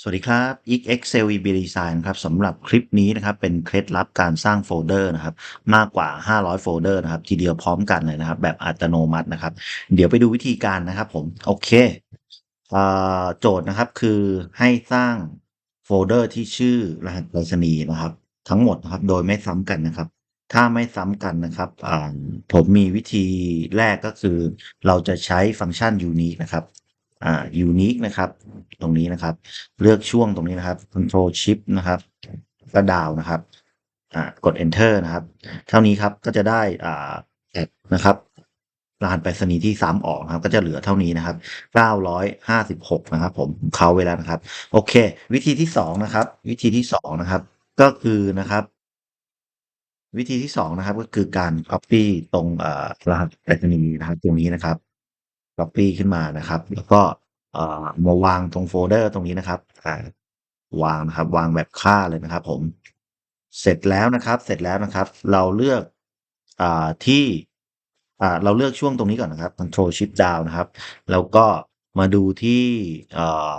สวัสดีครับอีก Excel VB Design ครับสำหรับคลิปนี้นะครับเป็นเคล็ดลับการสร้างโฟลเดอร์นะครับมากกว่า 500 โฟลเดอร์นะครับทีเดียวพร้อมกันเลยนะครับ แบบอัตโนมัตินะครับ เดี๋ยวไปดูวิธีการนะครับผมโอเคเอโจทย์นะครับคือให้สร้างโฟลเดอร์ที่ชื่อรหัสไปรษณีย์นะครับ ทั้งหมดนะครับโดยไม่ซ้ำกันนะครับ ถ้าไม่ซ้ำกันนะครับผมมีวิธีแรกก็คือ เราจะใช้ฟังก์ชัน unique นะครับ อ่า unique นะครับ ตรงนี้นะครับ เลือกช่วงตรงนี้นะครับ control shift นะครับก็ดาวนะครับ อ่ากด enter นะครับ เท่านี้ครับก็จะได้อ่าแอดนะครับรหัสไปรษณีย์ที่ซ้ำออกนะครับ ก็จะเหลือเท่านี้นะครับ 956 นะครับ ผมเขาไว้แล้วนะครับ โอเค วิธีที่สองนะครับ วิธีที่สองนะครับ ก็คือนะครับ วิธีที่สองนะครับ ก็คือการ copy ตรงอ่อรหัสไปรษณีย์นะครับ ตรงนี้นะครับ copy ขึ้นมานะครับ แล้วก็เอ่อมาวางตรงโฟลเดอร์ตรงนี้นะครับอ่าวางนะครับวางแบบค่าเลยนะครับ ผม เสร็จแล้วนะครับ เสร็จแล้วนะครับ เราเลือกอ่าที่อ่าเราเลือกช่วงตรงนี้ก่อนนะครับ control shift down นะครับ แล้วก็มาดูที่เอ่อ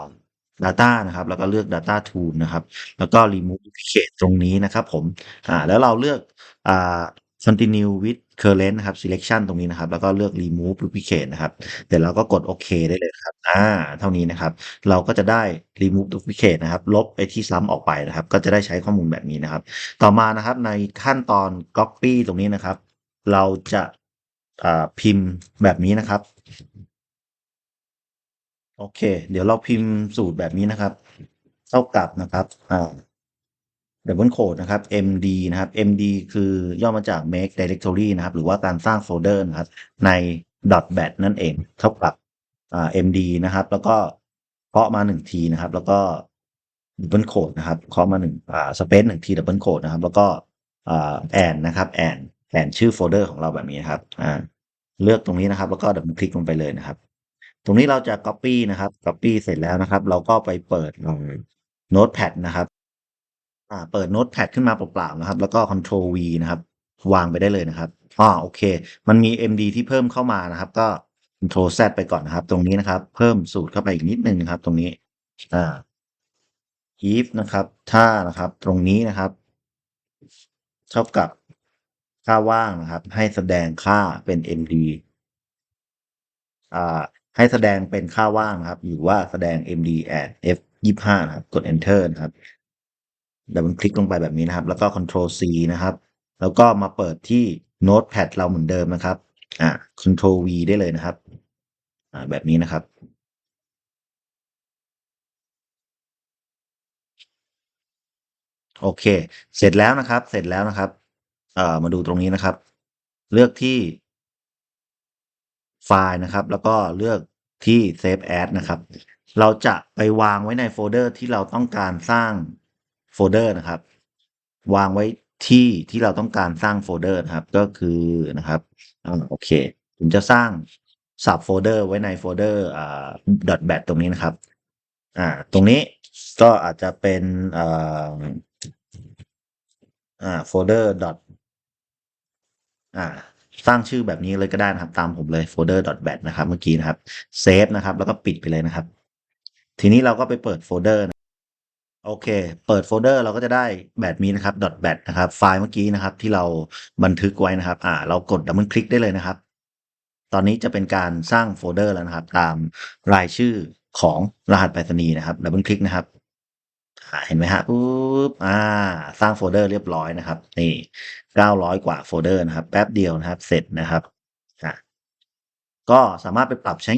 data นะครับ แล้วก็เลือก data tool นะครับ แล้วก็ remove duplicate ตรงนี้นะครับ ผมอ่าแล้วเราเลือกอ่า continue with current นะครับ selection ตรงนี้นะครับ แล้วก็เลือก remove duplicate นะครับเสร็จแล้วก็กดโอเคได้เลยครับ อ่า เท่านี้นะครับ เราก็จะได้ remove duplicate นะครับ ลบไอที่ซ้ำออกไปนะครับ ก็จะได้ใช้ข้อมูลแบบนี้นะครับ ต่อมานะครับในขั้นตอน copy ตรงนี้นะครับ เราจะอ่าพิมพ์แบบนี้นะครับ โอเค เดี๋ยวเราพิมพ์สูตรแบบนี้นะครับ เท่ากับนะครับ อ่า double quote นะครับ MD นะครับ MD คือย่อมาจาก make directory นะครับ หรือว่าการสร้างโฟลเดอร์นะครับ ใน .bat นั่นเอง เท่ากับ MD นะครับ แล้วก็เคาะมาหนึ่งทีนะครับ แล้วก็ double quote นะครับเคาะมาหนึ่งอ่า space หนึ่งที double quote นะครับ แล้วก็แอ่า and นะครับ and and ชื่อโฟลเดอร์ของเราแบบนี้นะครับอ่าเลือกตรงนี้นะครับ แล้วก็ดับเบิลคลิกลงไปเลยนะครับ ตรงนี้เราจะ copy นะครับ copy เสร็จแล้วนะครับ เราก็ไปเปิดโน้ตแพดนะครับ อ่าเปิดโน้ตแพดขึ้นมาเปล่าๆนะครับ แล้วก็ Ctrl V นะครับ วางไปได้เลยนะครับอ๋อโอเค มันมี MD ที่เพิ่มเข้ามานะครับ ก็ Ctrl Z ไปก่อนนะครับ ตรงนี้นะครับ เพิ่มสูตรเข้าไปอีกนิดนึงนะครับ ตรงนี้อ่า if นะครับ ถ้านะครับตรงนี้นะครับ เท่ากับค่าว่างนะครับ ให้แสดงค่าเป็น MD อ่าให้แสดงเป็นค่าว่างนะครับ หรือว่าแสดง MD at F25 นะครับ กด enter นะครับ ดับเบิลคลิกลงไปแบบนี้นะครับ แล้วก็ Ctrl C นะครับ แล้วก็มาเปิดที่ Notepad เราเหมือนเดิมนะครับอ่า Ctrl V ได้เลยนะครับอ่าแบบนี้นะครับ โอเค เสร็จแล้วนะครับ เสร็จแล้วนะครับเอ่อมาดูตรงนี้นะครับ เลือกที่ไฟล์นะครับ แล้วก็เลือกที่ Save As นะครับ เราจะไปวางไว้ในโฟลเดอร์ที่เราต้องการสร้าง โฟลเดอร์นะครับ วางไว้ที่ที่เราต้องการสร้างโฟลเดอร์นะครับ ก็คือนะครับอโอเค ผมจะสร้างสับโฟลเดอร์ไว้ในโฟลเดอร์อ่า .bat ตรงนี้นะครับ อ่า ตรงนี้ก็อาจจะเป็นอ่าอ่าโฟลเดอร์ dot อ่าสร้างชื่อแบบนี้เลยก็ได้นะครับ ตามผมเลย folder .bat นะครับ เมื่อกี้นะครับเซฟนะครับ แล้วก็ปิดไปเลยนะครับ ทีนี้เราก็ไปเปิดโฟลเดอร์ โอเค เปิดโฟลเดอร์เราก็จะได้แบบนี้นะครับ .bat นะครับ ไฟล์เมื่อกี้นะครับ ที่เราบันทึกไว้นะครับ อ่า เรากดดับเบิลคลิกได้เลยนะครับ ตอนนี้จะเป็นการสร้างโฟลเดอร์แล้วนะครับ ตามรายชื่อของรหัสไปรษณีย์นะครับ ดับเบิลคลิกนะครับเห็นไหมฮะปุ๊บ อ่า สร้างโฟลเดอร์เรียบร้อยนะครับ นี่เก้าร้อยกว่าโฟลเดอร์นะครับ แป๊บเดียวนะครับ เสร็จนะครับอะก็สามารถไปปรับใช้